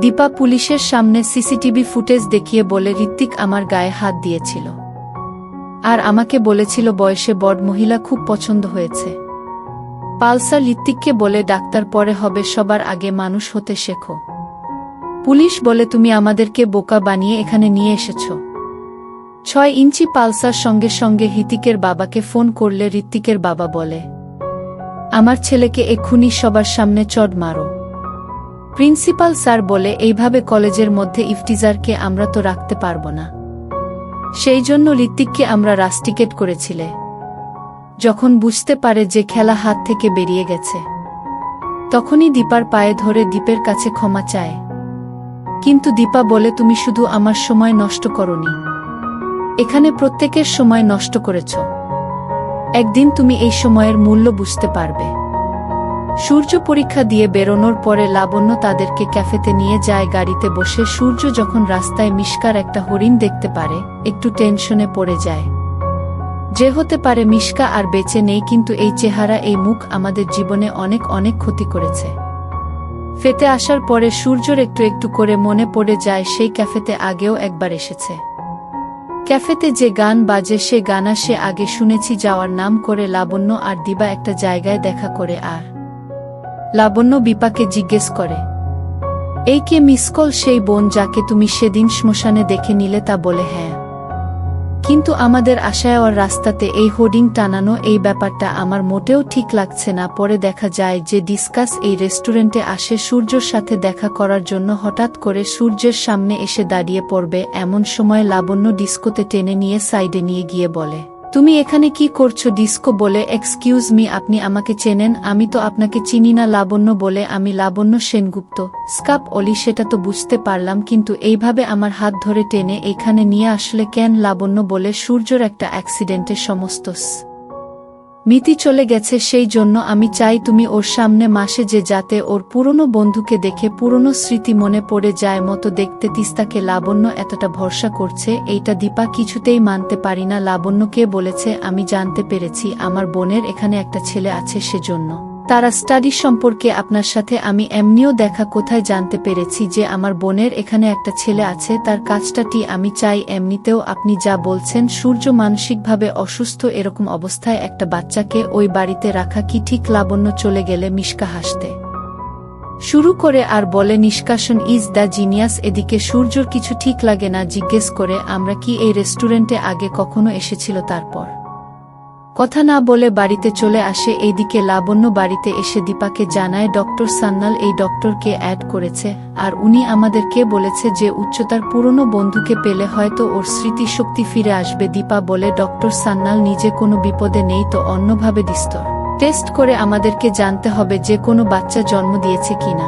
দীপা পুলিশের সামনে CCTV footage দেখিয়ে বলে, ঋত্বিক আমার গায়ে হাত দিয়েছিল। আর আমাকে বলেছিল বয়সে বড় মহিলা খুব পছন্দ হয়েছে। পালসার ঋত্বিককে বলে, ডাক্তার, পরে হবে, সবার আগে মানুষ হতে শেখো। পুলিশ বলে, তুমি আমাদেরকে বোকা বানিয়ে এখানে নিয়ে এসেছ। ছয় ইঞ্চি পালসার সঙ্গে সঙ্গে হৃতিকের বাবাকে ফোন করলে ঋত্বিকের বাবা বলে, আমার ছেলেকে এক্ষুনি সবার সামনে চড় মারো। প্রিন্সিপাল স্যার বলে এইভাবে কলেজের মধ্যে ইফটিজারকে আমরা তো রাখতে পারব না। সেই জন্য ঋত্বিককে আমরা রাস্টিকেট করেছিলে। যখন বুঝতে পারে যে খেলা হাত থেকে বেরিয়ে গেছে। তখনই দীপার পায়ে ধরে দীপের কাছে ক্ষমা চায়। কিন্তু দীপা বলে, তুমি শুধু আমার সময় নষ্ট করনি। এখানে প্রত্যেকের সময় নষ্ট করেছ। একদিন তুমি এই সময়ের মূল্য বুঝতে পারবে। সূর্য পরীক্ষা দিয়ে বেরোনোর পরে লাবণ্য তাদেরকে ক্যাফেতে নিয়ে যায় গাড়িতে বসে। সূর্য যখন রাস্তায় মিষ্কার একটা হরিণ দেখতে পারে, একটু টেনশনে পড়ে যায়। যে হতে পারে মিষ্কা আর বেঁচে নেই, কিন্তু এই চেহারা, এই মুখ আমাদের জীবনে অনেক অনেক ক্ষতি করেছে। ফেতে আসার পরে সূর্যর একটু একটু করে মনে পড়ে যায়, সেই ক্যাফেতে আগেও একবার এসেছে। ক্যাফেতে যে গান বাজে, সে গানা সে আগে শুনেছি, যাওয়ার নাম করে লাবণ্য আর দিবা একটা জায়গায় দেখা করে আর লাবণ্য বিপাকে জিজ্ঞেস করে, এই কে মিসকল সেই বোন যাকে তুমি সেদিন শ্মশানে দেখে নিলে তা বলে হ্যাঁ। কিন্তু আমাদের আশায় ওর রাস্তাতে এই হোর্ডিং টানানো এই ব্যাপারটা আমার মোটেও ঠিক লাগছে না। পরে দেখা যায় যে ডিসকাস এই রেস্টুরেন্টে আসে সূর্যর সাথে দেখা করার জন্য হঠাৎ করে সূর্যের সামনে এসে দাঁড়িয়ে পড়বে। এমন সময় লাবণ্য ডিস্কোতে টেনে নিয়ে সাইডে নিয়ে গিয়ে বলে তুমি এখানে কি করছ ডিস্কো বলে, এক্সকিউজ মি, আপনি আমাকে চেনেন, আমি তো আপনাকে চিনি না, লাবণ্য বলে, আমি লাবণ্য সেনগুপ্ত। স্কাপ অলি, সেটা তো বুঝতে পারলাম, কিন্তু এইভাবে আমার হাত ধরে টেনে এখানে নিয়ে আসলে কেন, লাবণ্য বলে, সূর্যর একটা অ্যাক্সিডেন্টের সমস্ত মিতি চলে গেছে, সেই জন্য আমি চাই তুমি ওর সামনে মাসে যে যাতে ওর পুরনো বন্ধুকে দেখে পুরনো স্মৃতি মনে পড়ে যায় মতো দেখতে তিস্তাকে লাবণ্য এতটা ভরসা করছে, এইটা দীপা কিছুতেই মানতে পারি না। লাবণ্যকে বলেছে, আমি জানতে পেরেছি, আমার বোনের এখানে একটা ছেলে আছে সেজন্য। তারা স্টাডি সম্পর্কে আপনার সাথে আমি এমনিও দেখা কোথায় জানতে পেরেছি যে আমার বোনের এখানে একটা ছেলে আছে, তার কাজটাটি আমি চাই এমনিতেও আপনি যা বলছেন, সূর্য মানসিকভাবে অসুস্থ এরকম অবস্থায় একটা বাচ্চাকে ওই বাড়িতে রাখা কি ঠিক লাবণ্য চলে গেলে মিশকা হাসতে। শুরু করে আর বলে, নিষ্কাশন ইজ দ্য জিনিয়াস, এদিকে সূর্যর কিছু ঠিক লাগে না, জিজ্ঞেস করে, আমরা কি এই রেস্টুরেন্টে আগে কখনো এসেছিল তারপর? কথা না বলে বাড়িতে চলে আসে এইদিকে লাবণ্য বাড়িতে এসে দীপাকে জানায়, ডক্টর সান্নাল এই ডক্টরকে অ্যাড করেছে, আর উনি আমাদেরকে বলেছে যে উচ্চতার পুরনো বন্ধুকে পেলে হয়তো ওর স্মৃতিশক্তি ফিরে আসবে। দীপা বলে, ডক্টর সান্নাল নিজে কোনো বিপদে নেই তো অন্যভাবে দিস্তর টেস্ট করে আমাদেরকে জানতে হবে যে কোনো বাচ্চা জন্ম দিয়েছে কিনা।